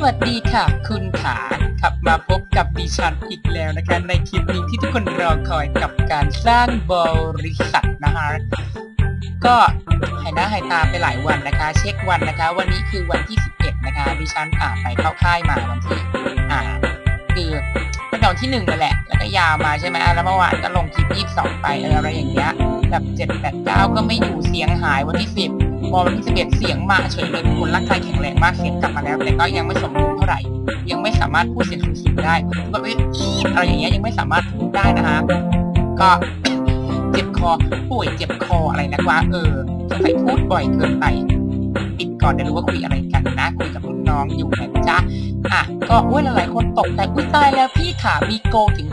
สวัสดีค่ะ คุณขาขับมาพบกับดิฉันอีกแล้วนะคะในคลิปนี้ที่ทุกคนรอคอยกับการสร้างบริษัทนะคะก็หายหน้าหายตาไปหลายวันนะคะ เช็ควันนะคะ วันนี้คือวันที่ 11 นะคะดิฉันอ่าไปเข้าค่ายมาวันที่อ่าคือตั้งแต่วันที่หนึ่งนั่นแหละ แล้วก็ยาวมาใช่ไหมแล้วเมื่อวานก็ลงคลิป22ไปเอออะไรอย่างเงี้ยแบบ7 8 9ก็ไม่อยู่เสียงหายวันที่ 10 พอวันที่11เสียงมาเฉยเลยคนร่างกายแข็งแรงมากเสียงกลับมาแล้วแต่ก็ยังไม่สมบูรณ์เท่าไหร่ ยังไม่สามารถพูดเสียงสูงๆได้แบบอีอะไรอย่างเงี้ยยังไม่สามารถพูดได้นะคะก็เจ็บคอป่วยเจ็บคออะไรนะว่าเออสงสัยพูดบ่อยเกินไปปิดก่อนเดี๋ยวรู้ว่าคุยอะไรกันนะคุยกับรุ่นน้องอยู่นะจ๊ะอะก็อุ้ยหลายๆคนตกใจอุ้ยตายแล้วพี่ขามีโกถึง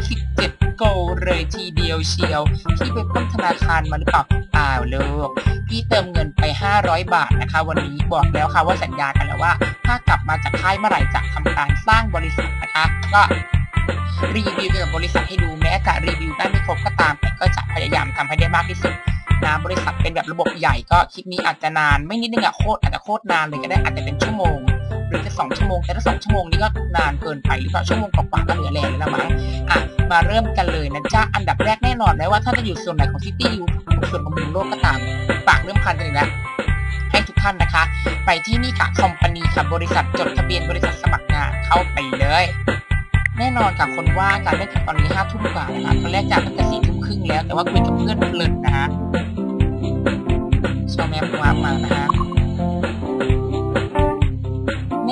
757 โกเลยทีเดียวเชียวพี่ไปปล้นธนาคารมาหรือเปล่าเปล่าลูก พี่เติมเงินไป 500 บาทนะคะ วันนี้บอกแล้วค่ะว่าสัญญากันแล้วว่า ถ้ากลับมาจากค่ายเมื่อไหร่จะทำการสร้างบริษัทนะคะ ก็รีวิวเกี่ยวกับบริษัทให้ดูแม้จะรีวิวได้ไม่ครบก็ตาม แต่ก็จะพยายามทำให้ได้มากที่สุดนะบริษัทเป็นแบบระบบใหญ่ก็คลิปนี้อาจจะนาน ไม่นิดนึงอะโคตรอาจจะโคตรนานเลยก็ได้อาจจะเป็นชั่วโมง หรือจะสองชั่วโมง แต่ถ้าสองชั่วโมงนี้ก็นานเกินไปหรือเปล่าชั่วโมงกว่าก็เหลือแรงแล้วมั้งอะมาเริ่มกันเลยนะจ๊ะอันดับแรกแน่นอนเลยว่าถ้าจะอยู่ส่วนไหนของซิตี้อยู่ส่วนของมุมโลกก็ตามปากเริ่มพันกันอีกแล้วให้ทุกท่านนะคะ ไปที่นี่ค่ะคอมพานีค่ะบริษัทจดทะเบียนบริษัทสมัครงานเข้าไปเลยแน่นอนกับคนว่างการเล่นตอนนี้ห้าทุ่มกว่านะคะตอนแรกจากตั้งแต่สี่ทุ่มครึ่งแล้ว แต่ว่าคุยกับเพื่อนเพลินนะฮะชาวแมปวาร์ปมานะฮะ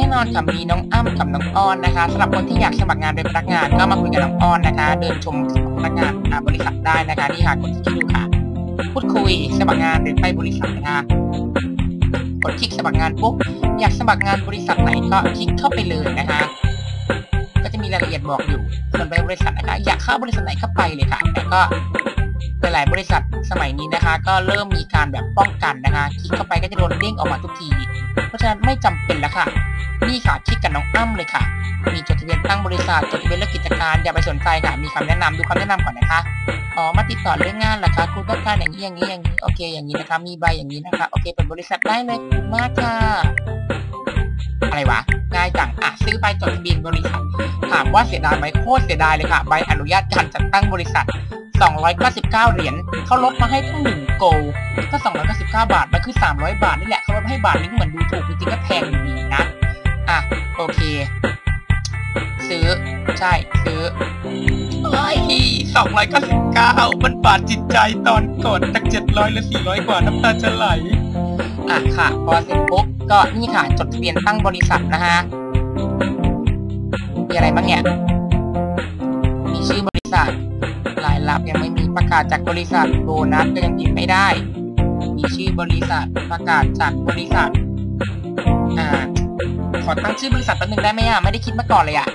น่นอนค่ะมีน้องอ้ำกับน้องอ้อนนะคะสำหรับคนที่อยากสมัครงานเป็นพนักงานก็มาคุยกับน้องอ้อนนะคะ เดินชมพนักงานบริษัทได้นะคะนี่ค่ะกดที่ดูค่ะ พูดคุยสมัครงานหรือไปบริษัทนะคะกดคลิกสมัครงานปุ๊บอยากสมัครงานบริษัทไหนก็คลิกเข้าไปเลยนะคะ ก็จะมีรายละเอียดบอกอยู่ส่วนไปบริษัทนะคะอยากเข้าบริษัทไหนก็ไปเลยค่ะแต่ก็หลายๆบริษัทสมัยนี้นะคะ ก็เริ่มมีการแบบป้องกันนะคะ คลิกเข้าไปก็จะโดนเด้งออกมาทุกที เพราะฉะนั้นไม่จำเป็นแล้วค่ะ นี่ค่ะคลิกกับน้องอ้ำเลยค่ะ มีจดทะเบียนตั้งบริษัทจดทะเบียนเลิกกิจการอย่าไปสนใจค่ะ มีคำแนะนำดูคำแนะนำก่อนนะคะอ๋อมาติดต่อเรื่องงานเหรอคะคุณต้องการอย่างนี้อย่างนี้อย่างนี้โอเคอย่างนี้นะคะ มีใบอย่างนี้นะคะโอเคเปิดบริษัทได้เลยคุณมากค่ะอะไรวะง่ายจังอะซื้อใบจดทะเบียนบริษัท ถามว่าเสียดายไหมโคตรเสียดายเลยค่ะ ใบอนุญาตการจัดตั้งบริษัท 299 เหรียญเขาลดมาให้ทั้งหนึ่งโกลก็ 299 บาท มันคือ 300 บาทนี่แหละเขาลดให้บาทนึงเหมือนดูถูกจริงๆก็แพงอยู่ดีนะ อะ โอเค ซื้อ ใช่ ซื้อเฮ้ย299 มันบาดจิตใจตอนกดจาก 700หรือ 400 กว่าน้ำตาจะไหล อะค่ะ พอเสร็จปุ๊บ ก็นี่ค่ะ จดทะเบียนตั้งบริษัทนะฮะมีอะไรบ้างเนี่ยาศจากบริษัทโบนัสก็ยังพิมพ์ไม่ได้ มีชื่อบริษัทประกาศจากบริษัท อ่า ขอตั้งชื่อบริษัทแป๊บนึงได้ไหมอะ ไม่ได้คิดมาก่อนเลยอะ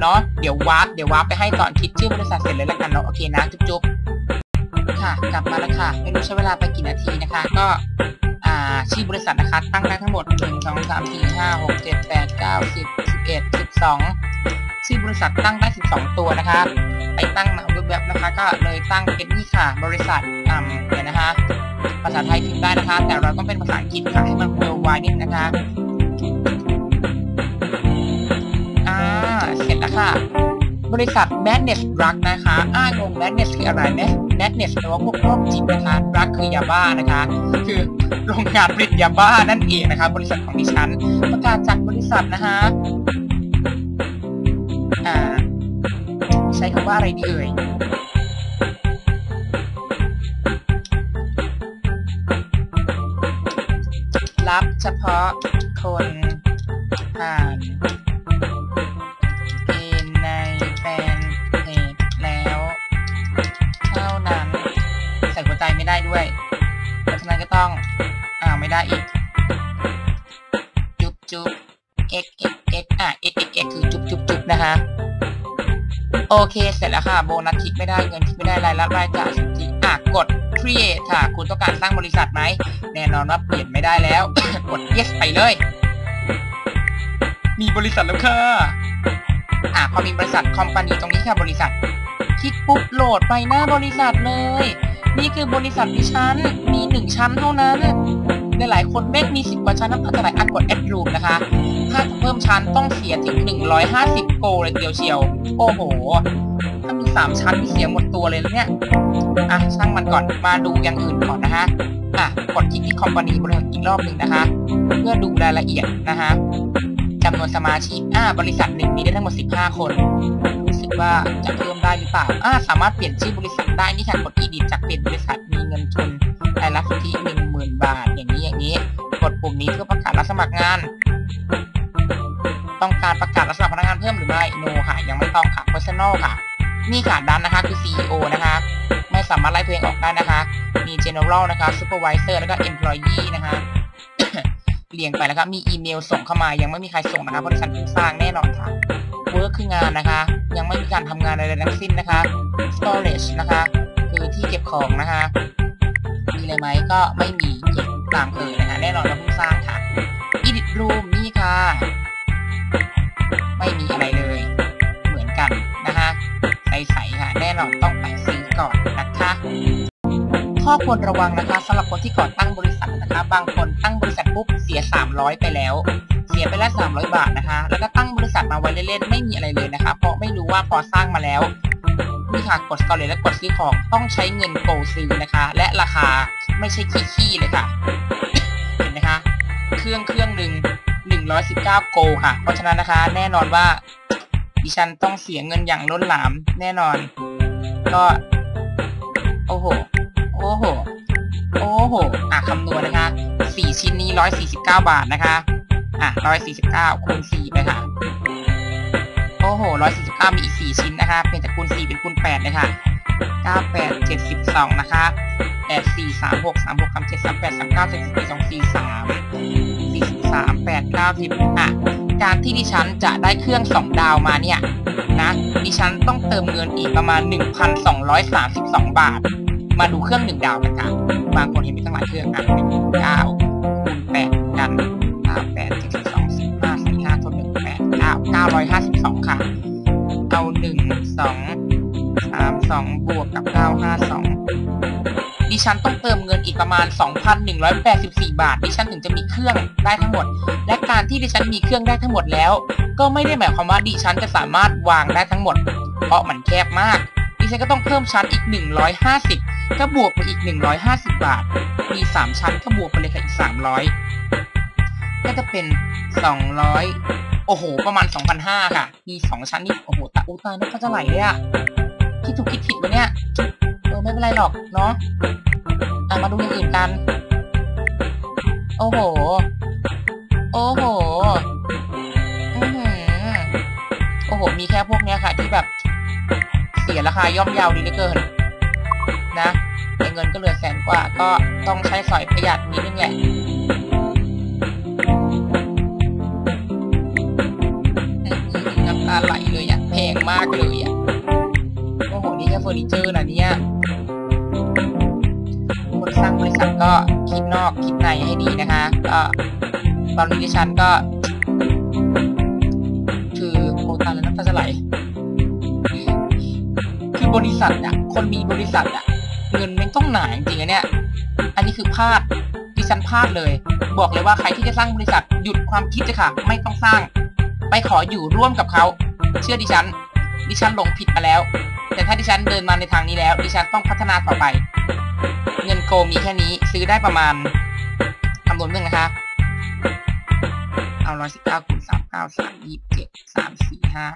เนาะเดี๋ยววาร์ปเดี๋ยววาร์ปไปให้ตอนคิดชื่อบริษัทเสร็จเลยแล้วกันเนาะ โอเคนะ จุ๊บๆ ค่ะ กลับมาแล้วค่ะ ไม่รู้ใช้เวลาไปกี่นาทีนะคะ ก็อ่าชื่อบริษัทนะคะตั้งได้ทั้งหมด 1 2 3 4 5 6 7 8 9 10 11 12 ชื่อบริษัทตั้งได้ 12 ตัวนะคะ ไปตั้งมาเว็บๆนะคะ ก็เลยตั้งเป็นนี่ค่ะ บริษัทอ่าเดี๋ยวนะคะ ภาษาไทยพิมพ์ได้นะคะ แต่เราต้องเป็นภาษาอังกฤษค่ะให้มันเวลไวนิดนะคะอ่าเสร็จแล้วค่ะ บริษัท Madness Drug นะคะอ้างง Madness คืออะไร Madness แปลว่าพวกโรคจิตนะคะ Drug คือยาบ้านะคะ คือโรงงานผลิตยาบ้านั่นเองนะคะ บริษัทของดิฉันประกาศจากบริษัทนะคะ อ่า ใช้คำว่าอะไรดีเอ่ยรับเฉพาะคนผ่านเกณฑ์ในแฟนเพจแล้ว เท่านั้น ใส่หัวใจไม่ได้ด้วย เพราะฉะนั้นก็ต้อง อ่าไม่ได้อีก นะคะโอเค เสร็จแล้วค่ะ โบนัสคิดไม่ได้ เงินคิดไม่ได้ รายรับรายจ่ายสิทธิอะ กด create ค่ะ คุณต้องการตั้งบริษัทไหม แน่นอนว่าเปลี่ยนไม่ได้แล้ว กด yes ไปเลย มีบริษัทแล้วค่ะ อะ พอมีบริษัทคอมพานีตรงนี้ค่ะ บริษัท คลิกปุ๊บโหลดไปหน้าบริษัทเลย นี่คือบริษัทดิฉันมีหนึ่งชั้นเท่านั้น หลายๆ คนเมฆมีสิบกว่าชั้นน้ำตาจะไหลอะกด add room นะคะ ถ้าต้องมชั้นต้องเสียถึง 150 โกเลยเดียวเชียว โอ้โห ถ้ามี 3 ชั้นที่เสียหมดตัวเลยแล้วเนี่ย อะ ช่างมันก่อน มาดูอย่างอื่นก่อนนะฮะอะ กดคลิกที่คอมพานีบริษัทอีกรอบหนึ่งนะคะ เพื่อดูรายละเอียดนะคะจำนวนสมาชิก อ่า บริษัทหนึ่งมีได้ทั้งหมด 15 คน รู้สึกว่าจะเพิ่มได้หรือเปล่า อ่า สามารถเปลี่ยนชื่อบริษัทได้ นี่ค่ะกดอีดิจากเปลี่ยนบริษัทมีเงินทุนรายรับสุทธิ10,000 บาท อย่างนี้อย่างนี้ กดปุ่มนี้เพื่อประกาศรับสมัครงาน ต้องการประกาศรับสมัครพนักงานเพิ่มหรือไม่ no ค่ะ ยังไม่ต้องค่ะ personal ค่ะ นี่ค่ะดันนะคะคือ CEO นะคะ ไม่สามารถไล่ตัวเองออกได้นะคะ มี general นะคะ supervisor แล้วก็ employee นะคะเรียงไปแล้วครับมีอีเมลส่งเข้ามา ยังไม่มีใครส่งนะคะบริษัทเพิ่งสร้างแน่นอนค่ะ work คืองานนะคะ ยังไม่มีการทำงานอะไรทั้งสิ้นนะคะ storage นะคะ คือที่เก็บของนะคะ มีอะไรไหมก็ไม่มีเก็บตามเคยนะคะแน่นอนว่าเพิ่งสร้างค่ะ edit room นี่ค่ะ ไม่มีอะไรเลย เหมือนกันนะคะใสๆค่ะ แน่นอนต้องไปซื้อก่อนนะคะข้อควรระวังนะคะสำหรับคนที่ก่อตั้งบริษัทนะคะ บางคนตั้งบริษัทปุ๊บเสีย 300 ไปแล้ว เสียไปแล้ว300 บาทนะคะ แล้วก็ตั้งบริษัทมาไว้เล่นๆไม่มีอะไรเลยนะคะ เพราะไม่รู้ว่าพอสร้างมาแล้ว นี่ค่ะกดสกอร์เลยและกดซื้อของต้องใช้เงินโกลซื้อนะคะ และราคาไม่ใช่ขี้ๆเลยค่ะ เห็นไหมคะ เครื่องเครื่องหนึ่ง119 โกค่ะ เพราะฉะนั้นนะคะ แน่นอนว่าดิฉันต้องเสียเงินอย่างล้นหลามแน่นอน ก็ โอ้โห โอ้โห โอ้โห อะคำนวณนะคะสี่ชิ้นนี้ร้อยสี่สิบเก้าบาทนะคะ อะร้อยสี่สิบเก้าคูณสี่ไปค่ะ โอ้โหร้อยสี่สิบเก้ามีอีกสี่ชิ้นนะคะเป็นจากคูณสี่เป็นคูณแปดเลยค่ะเก้าแปดเจ็ดสิบสองนะคะแปดสี่สามหกสามหกสามเจ็ดสามแปดสามเก้าเจ็ดสิบสี่สองสี่สามสี่สิบสามแปดเก้าสิบอะการที่ดิฉันจะได้เครื่องสองดาวมาเนี่ยนะดิฉันต้องเติมเงินอีกประมาณ1,232บสองบาท มาดูเครื่องหนึ่งดาวกันค่ะบางคนเห็นมีตั้งหลายเครื่องอะหนึ่งเก้าคูณแปดกัน 552 ค่ะ เอา 1 2 3 2 บวกกับ 952 ดิฉันต้องเติมเงินอีกประมาณ 2,184 บาท ดิฉันถึงจะมีเครื่องได้ทั้งหมด และการที่ดิฉันมีเครื่องได้ทั้งหมดแล้ว ก็ไม่ได้หมายความว่าดิฉันจะสามารถวางได้ทั้งหมด เพราะมันแคบมาก ดิฉันก็ต้องเพิ่มชั้นอีก 150 ก็บวกไปอีก 150 บาท มี 3 ชั้นก็บวกไปเลยค่ะอีก 300 ก็จะเป็น 200 โอ้โห ประมาณ 2,500 ค่ะ มี2ชั้นนี่ โอ้โหตาอุตายน้ำตาจะไหลเลยอะคิดถูกคิดผิดวะเนี่ย เออ ไม่เป็นไรหรอก เนาะอะมาดูอย่างอื่นกัน โอ้โห โอ้โหอื้อหือโอ้โห มีแค่พวกเนี้ยค่ะ ที่แบบ เสียราคาย่อมเยาวดีเหลือเกิน นะแต่เงินก็เหลือแสนกว่า ก็ต้องใช้สอยประหยัดนิดนึงแหละากเลยอะโอ้โหนี่แค่เฟอร์นิเจอร์นะเนี่ยคนสร้างบริษัทก็คิดนอกคิดในให้ดีนะคะ ก็ตอนนี้ดิฉันก็คือโอตายแล้วน้ำตาจะไหลคือบริษัทอะ คนมีบริษัทอะ เงินมันต้องหนาจริงๆอะเนี่ยอันนี้คือพลาดดิฉันพลาดเลย บอกเลยว่าใครที่จะสร้างบริษัทหยุดความคิดเลยค่ะ ไม่ต้องสร้าง ไปขออยู่ร่วมกับเขา เชื่อดิฉัน ดิฉันหลงผิดมาแล้ว แต่ถ้าดิฉันเดินมาในทางนี้แล้ว ดิฉันต้องพัฒนาต่อไป เงินโกมีแค่นี้ซื้อได้ประมาณคำนวณเรื่องนะคะ เอาร้อยสิบเก้าคูณสามเก้าสามยี่สิบเจ็ดสามสี่ห้า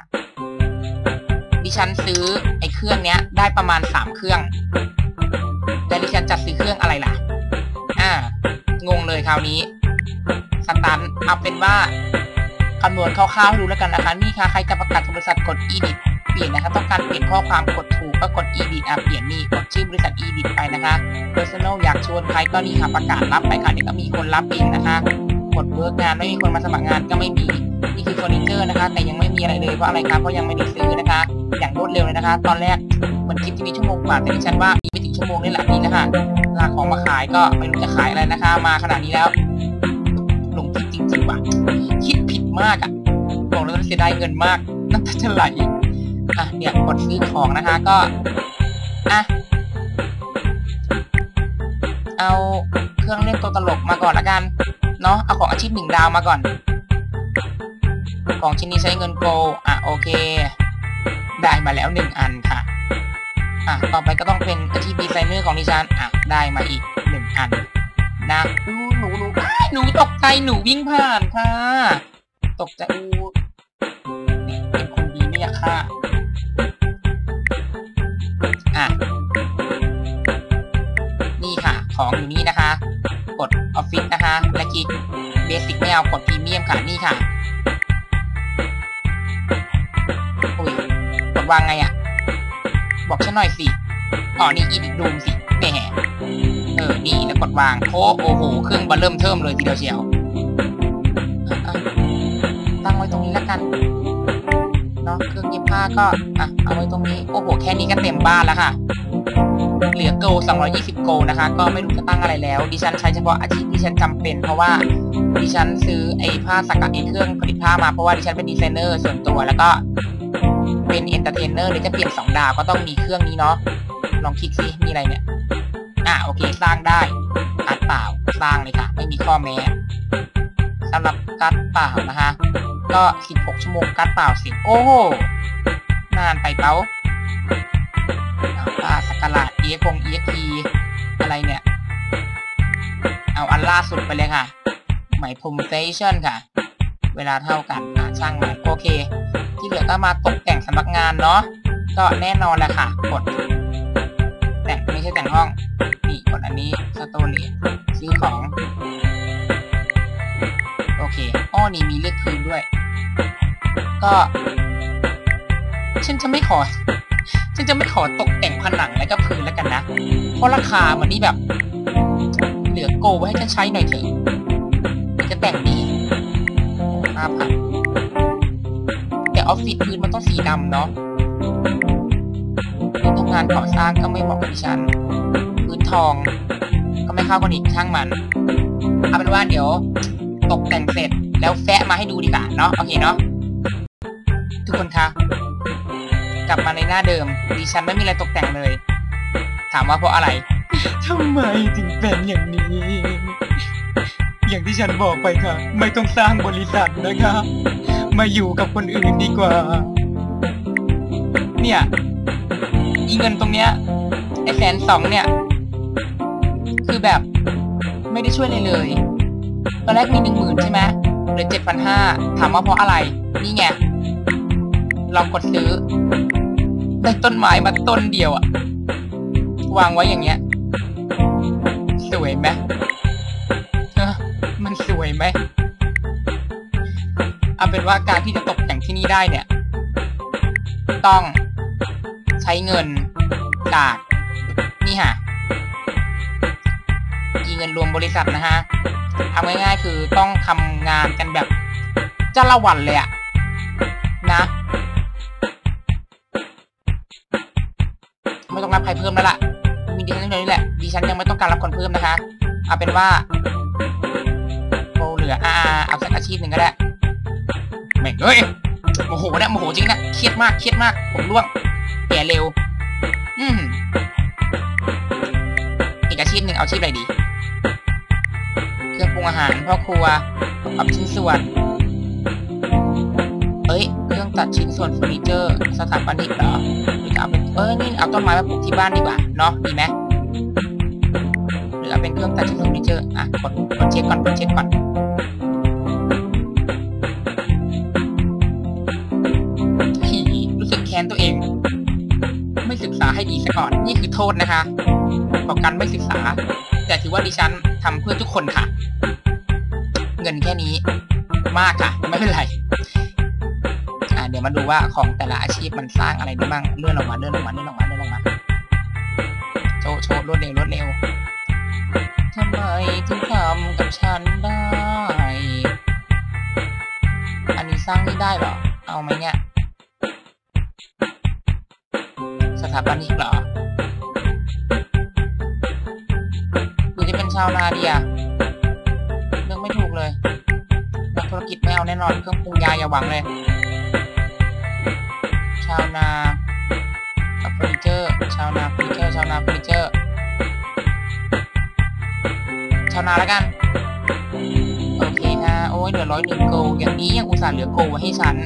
ดิฉันซื้อไอ้เครื่องเนี้ย ได้ประมาณสามเครื่อง แต่ดิฉันจะซื้อเครื่องอะไรล่ะ อ่า งงเลยคราวนี้ สตันเอาเป็นว่า คำนวณคร่าวๆให้ดูแล้วกันนะคะนี่ค่ะใครจะประกาศบริษัทกด edit เปลี่ยนนะคะต้องการเปลี่ยนข้อความกดถูกก็กด edit อะเปลี่ยนนี่กดชื่อบริษัท edit ไปนะคะ personal อยากชวนใครก็นี่ค่ะประกาศรับไปค่ะเดี๋ยวก็มีคนรับเองนะคะ กดเวิร์กงานไม่มีคนมาสมัครงานก็ไม่มีนี่คือเฟอร์นิเจอร์นะคะ แต่ยังไม่มีอะไรเลยเพราะอะไรครับเพราะยังไม่ได้ซื้อนะคะ อย่างรวดเร็วเลยนะคะ ตอนแรกเหมือนคลิปที่มีชั่วโมงกว่าแต่ดิฉันว่ามีไม่ถึงชั่วโมงนี่แหละนี่นะคะลากของมาขายก็ไม่รู้จะขายอะไรนะคะ มาขนาดนี้แล้วลงผิดจริงๆว่ะ มากอะบอกเลยว่าเสียดายเงินมากน้ำตาจะไหลอะเนี่ยกดซื้อของนะคะก็อะเอาเครื่องเล่นตัวตลกมาก่อนละกันเนาะเอาของอาชีพหนึ่งดาวมาก่อน ของชิ้นนี้ใช้เงินโกลอะโอเค ได้มาแล้วหนึ่งอันค่ะอะต่อไปก็ต้องเป็นอาชีพดีไซเนอร์ของดิฉันอะได้มาอีกหนึ่งอันนะดูหนูหนูอ้ายหนูตกใจหนูวิ่งผ่านค่ะ ตกใจอูนี่เป็นคนดีไม่อยากฆ่าอะ นี่ค่ะ ของอยู่นี่นะคะ กดออฟฟิศนะคะและคลิกเบสิกไม่เอากดพรีเมียมค่ะนี่ค่ะ อุ้ย กดวางไงอะ่ะ บอกฉันหน่อยสิอ๋อนี่อีดิดูมสิแหมเออ นี่แล้วกดวางโอ้โอ้โห เครื่องบันเริ่มเทิมเลยทีเดียวเชียว แล้วกันเนาะเครื่องเย็บผ้าก็อะเอาไว้ตรงนี้โอ้โหแค่นี้ก็เต็มบ้านแล้วค่ะ เหลือโกล220 โกลนะคะ ก็ไม่รู้จะตั้งอะไรแล้ว ดิฉันใช้เฉพาะอาชีพที่ฉันจำเป็น เพราะว่าดิฉันซื้อไอ้ผ้าสักกะไอ้เครื่องผลิตผ้ามาเพราะว่าดิฉันเป็นดีไซเนอร์ส่วนตัวแล้วก็เป็นเอนเตอร์เทนเนอร์หรือจะเปลี่ยนสองดาวก็ต้องมีเครื่องนี้เนาะลองคลิกซิมีอะไรเนี่ยอะโอเคสร้างได้การเปล่าสร้างเลยค่ะ ไม่มีข้อแม้สำหรับการ์ดเปล่านะคะ ก็ 16 ชั่วโมงการ์ดเปล่าสิโอ้โหนานไปเปล่าอ่าสักการะเอ็กงเอ็กพีอะไรเนี่ย เอาอันล่าสุดไปเลยค่ะ หมายพรมเซชันค่ะ เวลาเท่ากันอ่าช่างมันโอเค ที่เหลือก็มาตกแต่งสำนักงานเนาะก็แน่นอนแหละค่ะ กด แต่งไม่ใช่แต่งห้อง นี่กดอันนี้สโตนเยซื้อของ โอเคอ้อนี่มีเลือกคืนด้วย ก็ ฉันจะไม่ขอ ฉันจะไม่ขอตกแต่งผนังและก็พื้นแล้วกันนะ เพราะราคามันนี่แบบ เหลือโกไว้ให้ฉันใช้หน่อยเถอะจะแต่งดีห้าพันแต่ออฟฟิศพื้นมันต้องสีดำเนาะพื้นทำงานก่อสร้างก็ไม่เหมาะกับฉัน พื้นทอง ก็ไม่เข้ากันอีกช่างมันเอาเป็นว่าเดี๋ยว ตกแต่งเสร็จ แล้วแฟะมาให้ดูดีกว่าเนาะโอเคเนาะทุกคนคะกลับมาในหน้าเดิมดิฉันไม่มีอะไรตกแต่งเลย ถามว่าเพราะอะไรทำไมถึงเป็นอย่างนี้ อย่างที่ฉันบอกไปค่ะ ไม่ต้องสร้างบริษัทนะคะ มาอยู่กับคนอื่นดีกว่า เนี่ยอีเงินตรงเนี้ยไอแสนสองเนี่ย คือแบบไม่ได้ช่วยเลยเลย ตอนแรกมีหนึ่งหมื่นใช่ไหมเหลือเจ็ดพันห้าถามว่าเพราะอะไร นี่ไงลองกดซื้อ ได้ต้นไม้มาต้นเดียวอะวางไว้อย่างเงี้ย สวยไหมเออมันสวยไหมเอาเป็นว่าการที่จะตกแต่งที่นี่ได้เนี่ย ต้องใช้เงินจากนี่ฮะอีเงินรวมบริษัทนะฮะ เอาง่ายๆคือต้องทำงานกันแบบจ้าละวันเลยอะนะ ไม่ต้องรับใครเพิ่มแล้วล่ะมีดิฉันเท่านี้แหละดิฉันยังไม่ต้องการรับคนเพิ่มนะคะ เอาเป็นว่าโบเหลืออ่าเอาสักอาชีพหนึ่งก็ได้แม่งเอ้ยโมโหเนี่ยโมโหจริงนะเครียดมากเครียดมาก ผมร่วงแก่เร็ว อืมอีกอาชีพหนึ่งเอาชีพอะไรดี เครื่องปรุงอาหารพ่อครัวประกอบชิ้นส่วน เอ้ย เครื่องตัดชิ้นส่วนเฟอร์นิเจอร์ สถาปนิกเหรอหรือเอาเป็นเออนี่เอาต้นไม้มาปลูกที่บ้านดีกว่า เนาะดีไหมหรือเอาเป็นเครื่องตัดชิ้นส่วนเฟอร์นิเจอร์ อะกดกดเช็คก่อนกดเช็คก่อนฮีรู้สึกแค้นตัวเอง ไม่ศึกษาให้ดีซะก่อน นี่คือโทษนะคะ ของการไม่ศึกษา แต่ถือว่าดิฉันทำเพื่อทุกคนค่ะ ค่นี้มากค่ะ ไม่เป็นไรอ่าเดี๋ยวมาดูว่าของแต่ละอาชีพมันสร้างอะไรได้บ้างเลื่อนลงมาเลื่อนลงมาเลื่อนลงมาเลื่อนลงมาโชว์โชว์รวดเร็วรวดเร็วทำไมถึงทำกับฉันได้ อันนี้สร้างไม่ได้หรอ เอาไหมเนี่ยสถาปนิกเหรอหรือจะเป็นชาวนาดีอะ ธุรกิจไม่เอาแน่นอน เครื่องปรุงยาอย่าหวังเลย ชาวนากับเฟอร์นิเจอร์ ชาวนาเฟอร์นิเจอร์ ชาวนาเฟอร์นิเจอร์ ชาวนาแล้วกัน โอเคนะโอ้ยเหลือร้อยหนึ่งโกลอย่างนี้ยังอุตส่าห์เหลือโกลไว้ให้ฉัน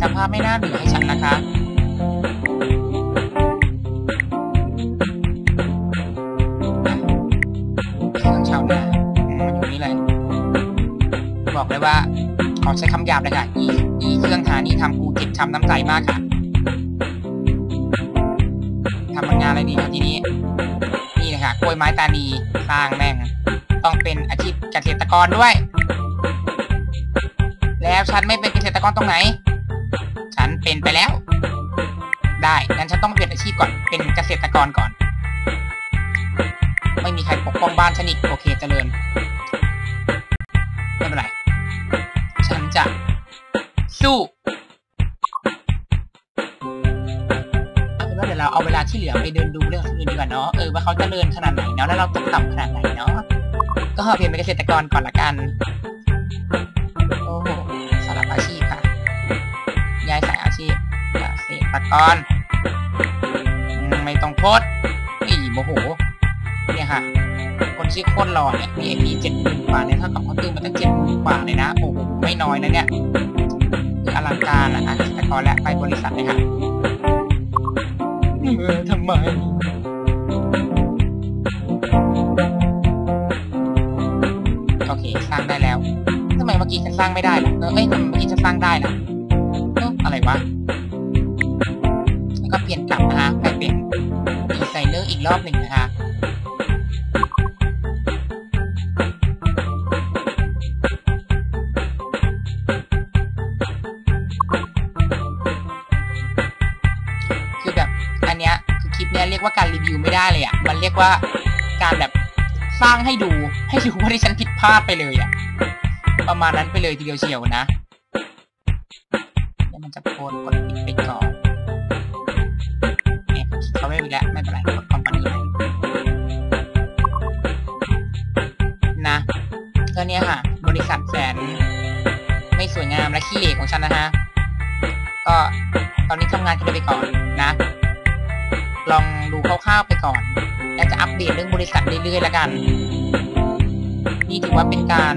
สภาพไม่น่าเหลือให้ฉันนะคะ บอกเลยว่าขอใช้คำหยาบเลยค่ะอีอีเครื่องหานี่ทำกูเจ็บช้ำน้ำใจมากค่ะทำงานอะไรดีครับทีนี้ นี่เลยค่ะกล้วยไม้ตานีสร้างแม่ง ต้องเป็นอาชีพเกษตรกรด้วย แล้วฉันไม่เป็นเกษตรกรตรงไหน ฉันเป็นไปแล้ว ได้งั้นฉันต้องเปลี่ยนอาชีพก่อนเป็นเกษตรกรก่อน ไม่มีใครปกป้องบ้านฉันอีกโอเคเจริญไม่เป็นไร สู้เอาเป็นว่าเดี๋ยวเราเอาเวลาที่เหลือไปเดินดูเรื่องอื่นดีกว่าเนาะเออว่าเขาจเจริญขนาดไหนเนาะแล้วเราตกต่ำขนาดไหนเนาะก็เปลี่ยนเป็นเกษตรกรก่อนละกันโอ้โหสารพัดอาชีพค่ะย้ายสายอาชีพเกษตรกรไม่ต้องโพสอีโมโหเนี่ยค่ะ คนชื่อโคตรหล่อเนี่ย VIP เจ็ดหมื่นกว่าเนี่ยเท่ากับเขาตื้อมาตั้งเจ็ดหมื่นกว่าเลยนะโอ้โหไม่น้อยนะเนี่ย ออลังการอะนะแต่ก่อนแหละไปบริษัทเลยค่ะเออทำไมโอเคสร้างได้แล้วทำไมเมื่อกี้ฉันสร้างไม่ได้ล่ะเออเอ้ยทำไมเมื่อกี้ฉันสร้างได้ล่ะเอออะไรวะแล้วก็เปลี่ยนกลับนะคะไปเป็นดีไซเนอร์อีกรอบหนึ่งนะคะ กว่าการแบบสร้างให้ดูให้ดูว่าที่ฉันผิดพลาดไปเลยอะประมาณนั้นไปเลยทีเดียวเชียวนะแล้วมันจะโพสกดปิดไปก่อนเนี่ยเขาไม่มีแล้วไม่เป็นไรกดคอมพานีไหมนะก็เนี่ยค่ะ บริษัทแสน ไม่สวยงามและขี้เหร่ของฉันนะฮะ ก็ตอนนี้ทำงานกันไปก่อนนะ ลองดูคร่าวๆไปก่อน แล้วจะอัปเดตเรื่องบริษัทเรื่อยๆแล้วกัน นี่ถือว่าเป็นการ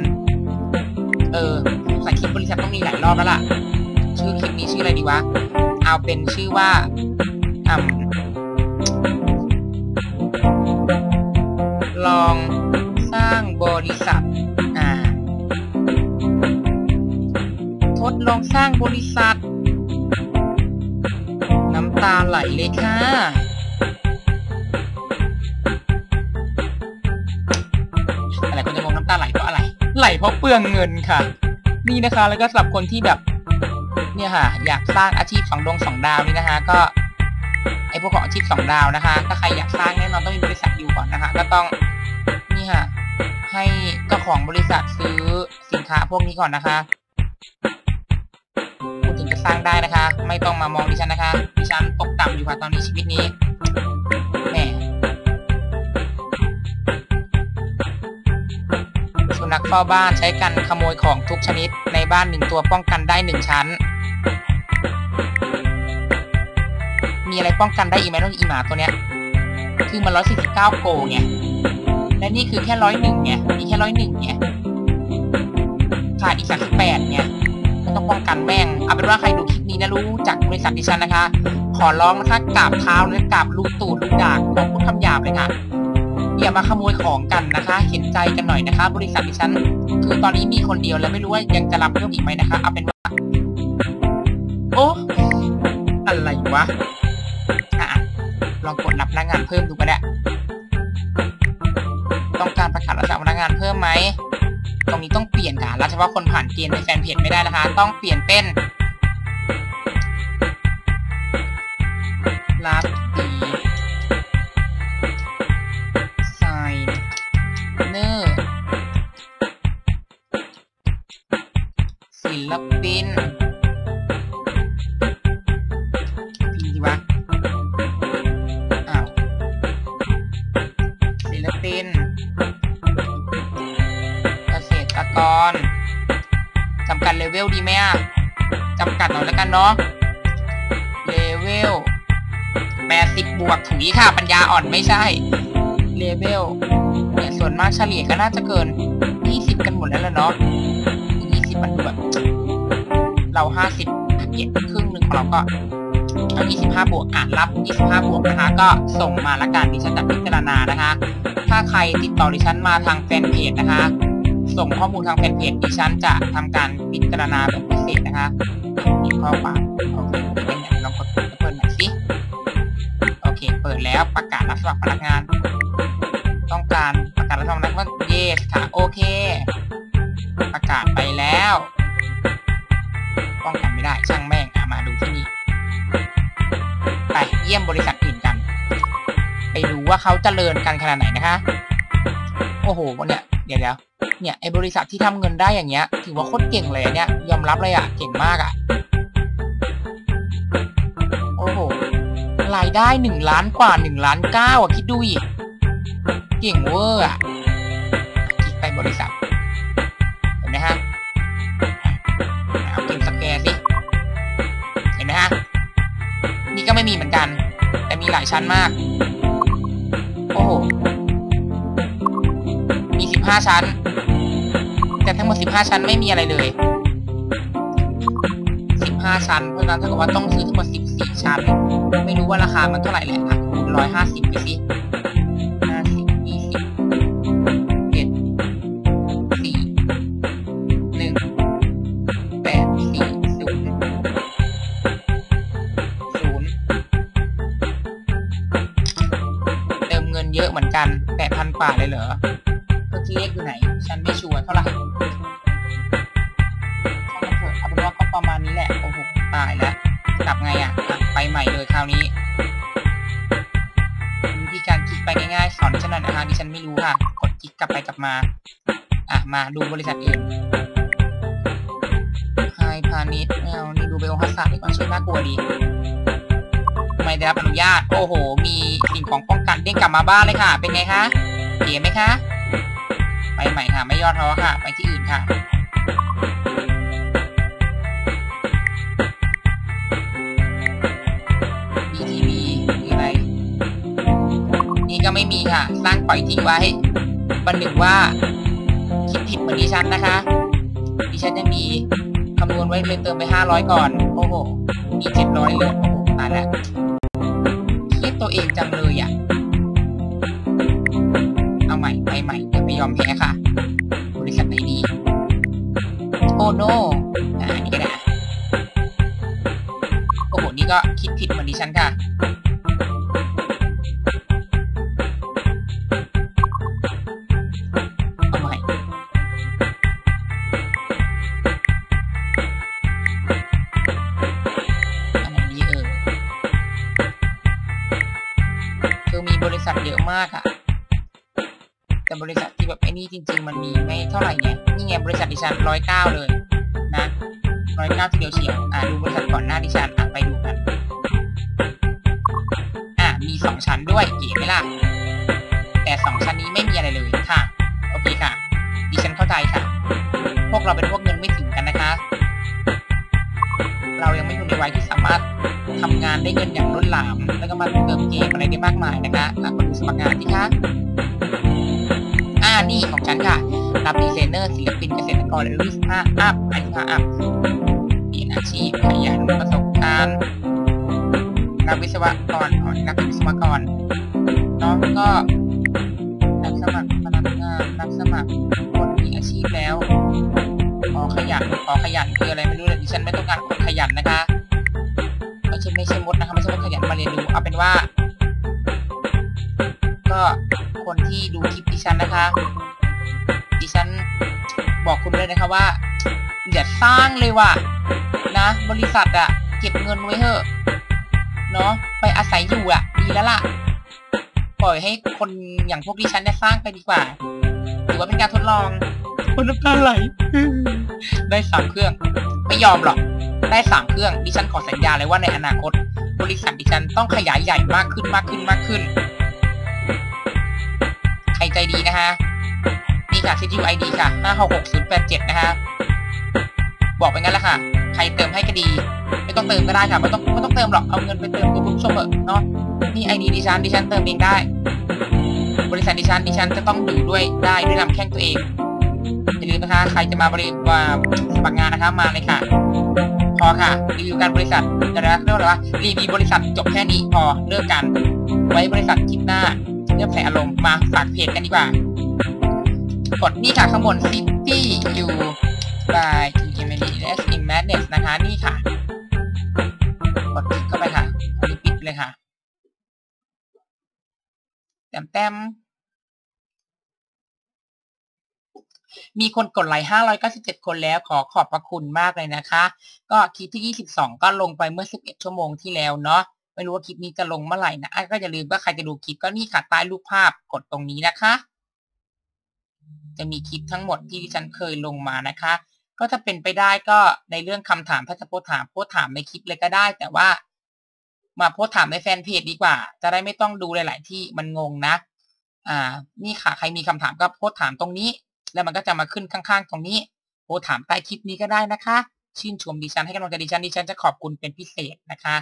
เออใส่คลิปบริษัทต้องมีหลายรอบแล้วล่ะ ชื่อคลิปนี้ชื่ออะไรดีวะ เอาเป็นชื่อว่าอลองสร้างบริษัท อ่า ทดลองสร้างบริษัท น้ำตาไหลเลยค่ะ เพราะเปลืองเงินค่ะ นี่นะคะ แล้วก็สำหรับคนที่แบบ เนี่ยค่ะ อยากสร้างอาชีพสองดวงสองดาวนี่นะคะ ก็ไอพวกของอาชีพสองดาวนะคะ ถ้าใครอยากสร้างแน่นอนต้องมีบริษัทอยู่ก่อนนะคะ ก็ต้องนี่ค่ะ ให้เจ้าของบริษัทซื้อสินค้าพวกนี้ก่อนนะคะพูดถึงจะสร้างได้นะคะ ไม่ต้องมามองดิฉันนะคะดิฉันตกต่ำอยู่ค่ะตอนนี้ชีวิตนี้ นัขเฝ้าบ้านใช้กันขโมยของทุกชนิดในบ้านหนึ่งตัวป้องกันได้หนึ่งชั้น มีอะไรป้องกันได้อีกไหมต้องอีหมาตัวเนี้ย คือมันร้อยสี่สิบเก้าโกไงและนี่คือแค่ร้อยหนึ่งไงมีแค่ร้อยหนึ่งไงขาดอีกสามสิบแปดไงไม่ต้องป้องกันแม่ง เอาเป็นว่าใครดูคลิปนี้นะรู้จักบริษัทดิฉันนะคะ ขอร้องนะคะกราบเท้าและกราบลูกตูดลูกดากขอพูดคำหยาบเลยค่ะ อย่ามาขโมยของกันนะคะ เห็นใจกันหน่อยนะคะ บริษัทดิฉัน คือตอนนี้มีคนเดียวแล้วไม่รู้ว่ายังจะรับเพิ่มอีกไหมนะคะ เอาเป็นว่า โอ้อะไรวะอะลองกดรับพนักงานเพิ่มดูก็ได้ต้องการประกาศรับสมัครพนักงานเพิ่มไหมตรงนี้ต้องเปลี่ยนค่ะแล้วเฉพาะคนผ่านเกณฑ์ในแฟนเพจไม่ได้นะคะ ต้องเปลี่ยนเป็น กัดหน่อเนาะเลเวลแปดสิบบวกถุยค่ะปัญญาอ่อนไม่ใช่เลเวลเนี่ยส่วนมากเฉลี่ยก็น่าจะเกินยี่สิบกันหมดแล้วละเนาะมันแบบเราห้าสิบเอ็ดครึ่งหนึ่งของเราก็เอายี่สิบวกอ่านรับยี่สิบวกนะคะ ก็ส่งมาละกันดิฉันจะพิจารณานะคะ ถ้าใครติดต่อดิฉันมาทางแฟนเพจนะคะ ส่งข้อมูลทางแฟนเพจดิฉันจะทำการพิจารณาแบบพิเศษนะคะ ข้อความโอเคเป็นลองกดเปิดหน่อยสิโอเค เปิดแล้วประกาศรับสมัครพนักงาน ต้องการประกาศรับสมัครพนักงาน yes ค่ะโอเค ประกาศไปแล้วป้องกันไม่ได้ช่างแม่งอะมาดูที่นี่ไปเยี่ยมบริษัทอื่นกัน ไปดูว่าเขาเจริญกันขนาดไหนนะคะ โอ้โหเนี่ยเดี๋ยวเดี๋ยวเนี่ยไอบริษัทที่ทำเงินได้อย่างเงี้ย ถือว่าโคตรเก่งเลยเนี่ย ยอมรับเลยอะเก่งมากอะโอ้โหรายได้หนึ่งล้านกว่าหนึ่งล้านเก้าอะคิดดูอีกเก่งเวอร์อะคลิกไปบริษัทเห็นไหมฮะเอาเกมสแกร์สิเห็นไหมฮะนี่ก็ไม่มีเหมือนกัน แต่มีหลายชั้นมาก 15 ชั้น แต่ทั้งหมด 15 ชั้นไม่มีอะไรเลย 15 ชั้น เพราะฉะนั้นถ้ากับว่าต้องซื้อทั้งหมด 14 ชั้น ไม่รู้ว่าราคามันเท่าไหร่แหละร้อยห้าสิบไปสิห้าสิบยี่สิบเจ็ดสี่หนึ่งแปดสี่ศูนย์ศูนย์เติมเงินเยอะเหมือนกันแปดพันบาทเลยเหรอ ไปใหม่เลยคราวนี้วิธีการคลิกไปง่ายๆสอนฉันหน่อยนะคะดิฉันไม่รู้ค่ะ กดคลิกกลับไปกลับมา อะ มาดูบริษัทเอื่นไฮพาณิชย์ไม่เอานี่ดูเบลฮัสซันดีกว่าชื่อน่ากลัวดีไม่ได้รับอนุญาต โอ้โห มีสิ่งของป้องกันเด้งกลับมาบ้านเลยค่ะ เป็นไงคะเก๋ไหมคะ ไปใหม่ค่ะ ไม่ย่อท้อค่ะ ไปที่อื่นค่ะ ก็ไม่มีค่ะสร้างปล่อยทิ้งไว้บันทึกว่าคิดผิดเหมือนดิฉันนะคะ ดิฉันยังมีคำนวณไว้เลยเติมไปห้าร้อยก่อน โอ้โห มีเจ็ดร้อยเลยโอ้โหตายแล้วเครียดตัวเองจังเลยอะ เอาใหม่ไปใหม่อย่าไปยอมแพ้ค่ะ บริษัทไหนดี โอ้โนอ่านนี้ก็ได้โอ้โห นี่ก็คิดผิดเหมือนดิฉันค่ะ อะมาดูสมัครงานที่คะอ่านี่ของฉันค่ะรับดีไซเนอร์ศิลปินเกษตรกรและวิศวะอัพอายุอัพเปลี่ยนอาชีพขยันประสบการณ์นักวิศวกรอ๋อนักวิศวกรเนาะก็รับสมัครพนักงานรับสมัครคนมีอาชีพแล้วขอขยันขอขยันคืออะไรไม่รู้เลยดิฉันไม่ต้องการคนขยันนะคะ ฉันนะคะ ดิฉันบอกคุณเลยนะคะว่าอย่าสร้างเลยว่ะนะ บริษัทอะเก็บเงินไว้เถอะเนาะไปอาศัยอยู่อะดีแล้วล่ะ ปล่อยให้คนอย่างพวกดิฉันเนี่ยสร้างไปดีกว่าถือว่าเป็นการทดลองคนน้ำตาไหลได้สามเครื่อง ไม่ยอมหรอกได้สามเครื่องดิฉันขอสัญญาเลยว่าในอนาคต บริษัทดิฉันต้องขยายใหญ่มากขึ้นมากขึ้นมากขึ้น ใครใจดีนะฮะ นี่ค่ะ CTUID ค่ะ566087 นะฮะ บอกไปงั้นแหละค่ะ ใครเติมให้ก็ดี ไม่ต้องเติมก็ได้ค่ะไม่ต้องไม่ต้องเติมหรอก เอาเงินไปเติมตัวคุณผู้ชมเถอะเนาะ นี่ ID ดิฉันดิฉันเติมเองได้ บริษัทดิฉันดิฉันจะต้องอยู่ด้วยได้ด้วยลำแข้งตัวเอง อย่าลืมนะคะ ใครจะมาบริวาสมัครงานนะคะมาเลยค่ะ พอค่ะ รีวิวการบริษัทจะนะเรียกว่ารีวิวบริษัทจบแค่นี้พอเลิกกัน ไว้บริษัทคลิปหน้า เรื่องใส่อารมณ์มาฝากเพจกันดีกว่ากดนี่ค่ะข้างบน City U by t m d s in Madness นะคะ นี่ค่ะ กดคลิกเข้าไปค่ะปิดเลยค่ะ แต้มแต้มมีคนกดไลค์597 คนแล้วขอขอบพระคุณมากเลยนะคะ ก็คลิปที่ 22 ก็ลงไปเมื่อ 11 ชั่วโมงที่แล้วเนาะ ไม่รู้ว่าคลิปนี้จะลงเมื่อไหร่นะก็อย่าลืมว่าใครจะดูคลิปก็นี่ค่ะใต้รูปภาพกดตรงนี้นะคะ จะมีคลิปทั้งหมดที่ดิฉันเคยลงมานะคะ ก็ถ้าเป็นไปได้ก็ในเรื่องคำถามถ้าจะโพสถามโพสถามในคลิปเลยก็ได้ แต่ว่า มาโพสถามในแฟนเพจดีกว่า จะได้ไม่ต้องดูหลาย ๆ ที่มันงงนะ อ่า นี่ค่ะ ใครมีคำถามก็โพสถามตรงนี้ แล้วมันก็จะมาขึ้นข้าง ๆ ตรงนี้โพสถามใต้คลิปนี้ก็ได้นะคะชื่นชมดิฉันให้กำลังใจดิฉันดิฉันจะขอบคุณเป็นพิเศษนะคะ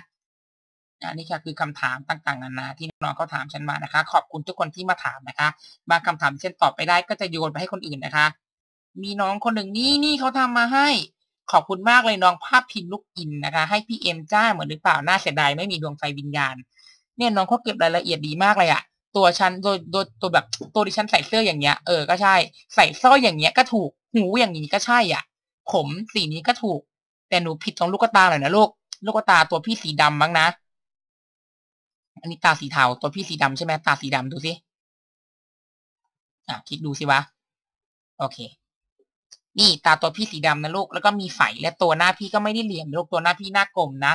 อันนี้ค่ะคือคำถามต่างๆนานาที่น้องเขาถามฉันมานะคะ ขอบคุณทุกคนที่มาถามนะคะ บางคำถามเช่นตอบไปได้ก็จะโยนไปให้คนอื่นนะคะ มีน้องคนหนึ่งนี่นี่เขาทำมาให้ ขอบคุณมากเลยน้องภาพพินลูกอินนะคะ ให้พี่เอ็มจ้าเหมือนหรือเปล่าน่าเสียดายไม่มีดวงไฟวิญญาณ เนี่ยน้องเขาเก็บรายละเอียดดีมากเลยอะตัวฉันโดยโดยตัวแบบตัวดิฉันใส่เสื้ออย่างเงี้ยเออก็ใช่ใส่สร้อยอย่างเงี้ยก็ถูกหูอย่างนี้ก็ใช่อะ ผมสีนี้ก็ถูก แต่หนูผิดตรงลูกตาหน่อยนะลูก ลูกตาตัวพี่สีดำบ้างนะ อันนี้ตาสีเทาตัวพี่สีดำใช่ไหมตาสีดำดูสิอะคิดดูสิวะ โอเค นี่ตาตัวพี่สีดำนะลูก แล้วก็มีไฝและตัวหน้าพี่ก็ไม่ได้เหลี่ยมลูกตัวหน้าพี่หน้ากลมนะ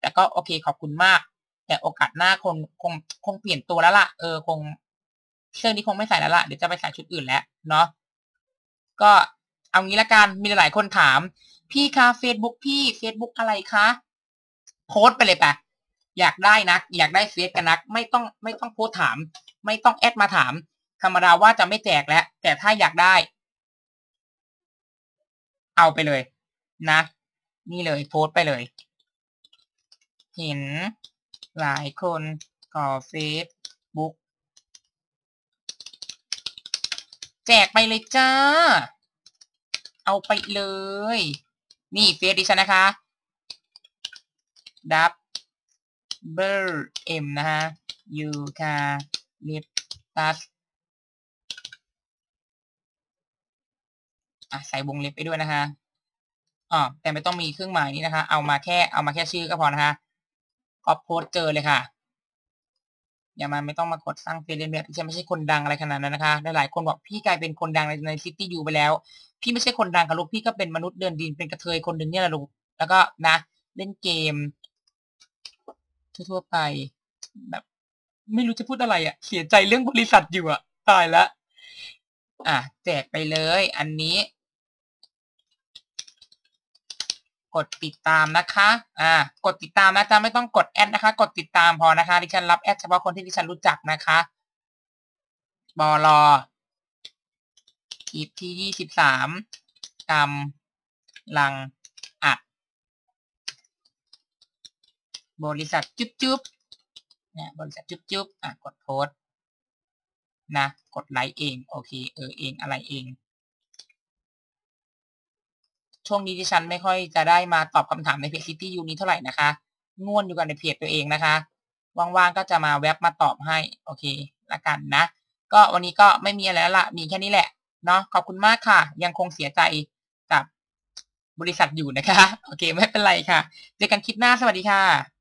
แต่ก็โอเคขอบคุณมาก แต่โอกาสหน้าคงคงคงเปลี่ยนตัวแล้วล่ะ เออคงเสื้อนี้คงไม่ใส่แล้วล่ะ เดี๋ยวจะไปใส่ชุดอื่นแล้วเนาะ ก็เอางี้ละกัน มีหลายคนถาม พี่คะเฟซบุ๊กพี่เฟซบุ๊กอะไรคะ โพสไปเลยปะ อยากได้นะอยากได้เฟซกันนัก ไม่ต้องไม่ต้องโพสถาม ไม่ต้องแอดมาถาม ธรรมดาว่าจะไม่แจกแล้ว แต่ถ้าอยากได้ เอาไปเลย นะ นี่เลยโพสไปเลย เห็นหลายคนก่อเฟซบุ๊กแจกไปเลยจ้า เอาไปเลย นี่เฟซดิฉันนะคะ ดับ เบิลเอ็มนะคะยูคาลิปตัสอะใส่วงเล็บไปด้วยนะคะอ๋อแต่ไม่ต้องมีเครื่องหมายนี้นะคะ เอามาแค่เอามาแค่ชื่อก็พอนะคะก็โพสเจอเลยค่ะ อย่ามาไม่ต้องมากดสร้างเฟซเรียนแบบที่ฉันไม่ใช่คนดังอะไรขนาดนั้นนะคะหลายๆคนบอกพี่กลายเป็นคนดังในในซิตี้ยูไปแล้ว พี่ไม่ใช่คนดังค่ะลูกพี่ก็เป็นมนุษย์เดินดินเป็นกระเทยคนหนึ่งเนี่ยแหละลูก แล้วก็นะ เล่นเกม ทั่วๆไป แบบ ไม่รู้จะพูดอะไรอะ่ะ เสียใจเรื่องบริษัทอยู่อะ่ะ ตายละ อะ แจกไปเลย อันนี้ กดติดตามนะคะ อ่า กดติดตามนะจ๊ะไม่ต้องกดแอดนะคะ กดติดตามพอนะคะดิฉันรับแอดเฉพาะคนที่ดิฉันรู้จักนะคะบอลอคลิปที่ยี่สิบสามกำลังอัด บริษัทจุ๊บจุ๊บเนี่ยบริษัทจุ๊บจุ๊บอะกดโพสนะกดไลค์เองโอเคเออเองอะไรเอง ช่วงนี้ที่ฉันไม่ค่อยจะได้มาตอบคำถามในเพจซิตี้ยูนี้เท่าไหร่นะคะง่วนอยู่กันในเพจตัวเองนะคะว่างๆก็จะมาแว็บมาตอบให้โอเคละกันนะ ก็วันนี้ก็ไม่มีอะไรแล้วละมีแค่นี้แหละเนาะขอบคุณมากค่ะ ยังคงเสียใจกับบริษัทอยู่นะคะ โอเค ไม่เป็นไรค่ะ เจอกันคลิปหน้าสวัสดีค่ะ